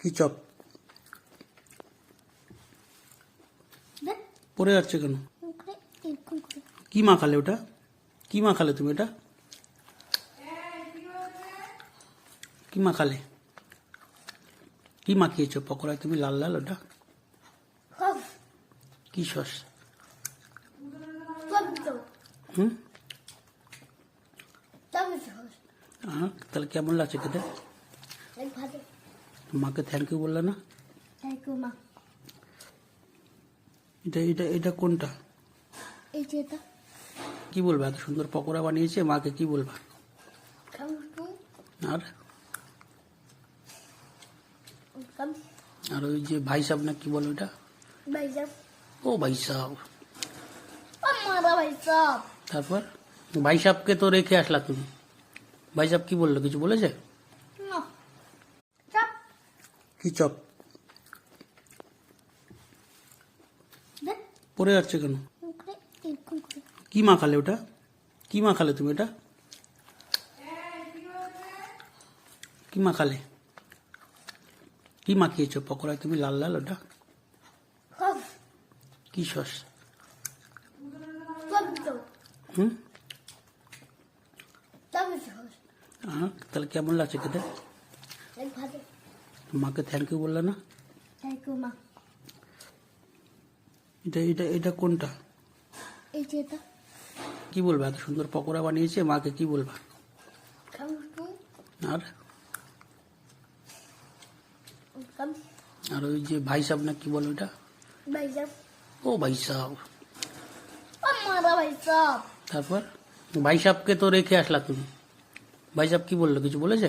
কি চপ? পড়ে যাচ্ছে কেন? কি মাখালে ওটা? কি মাখালে তুমি এটা কি মাখালে? কি মাখিয়েছো পকোড়ায় তুমি? লাল লাল ওটা? কি সস? হুম? তাহলে কেমন লাগছে খেতে? মাকে থ্যাংক ইউ বললে না? থ্যাংক ইউ মা। এটা এটা এটা কোনটা? এই যে এটা। কি বলবা? এত সুন্দর পকোড়া বানিয়েছে মাকে কি বলবা? আর? আর ওই যে ভাই সাহেব না কি বলো ওটা? ও ভাই সাহেব ভাই সব তারপর? ভাই সাহেবকে তো রেখে আসলা তুমি। ভাই সাহেব কি বলল কিছু বলেছে? কি চপ? পড়ে যাচ্ছে কেন? কি মাখালে ওটা? কি মাখালে তুমি এটা কি মাখালে? কি মাখিয়েছো পকোড়ায় তুমি লাল লাল ওটা? কি সস? হুম? তাহলে কেমন লাগছে খেতে? মাকে থ্যাংক ইউ বললে না? থ্যাংক ইউ মা। এটা এটা এটা কোনটা? এই যে এটা। কি বলবা? এত সুন্দর পকোড়া বানিয়েছে মাকে কি বলবা? আর? আর ওই যে ভাই সাহেব না কি বলো ওটা? ও ভাই সাহেব। ভাই সব তারপর? ভাই সাহেবকে তো রেখে আসলা তুমি। ভাই সাহেব কি বলল কিছু বলেছে?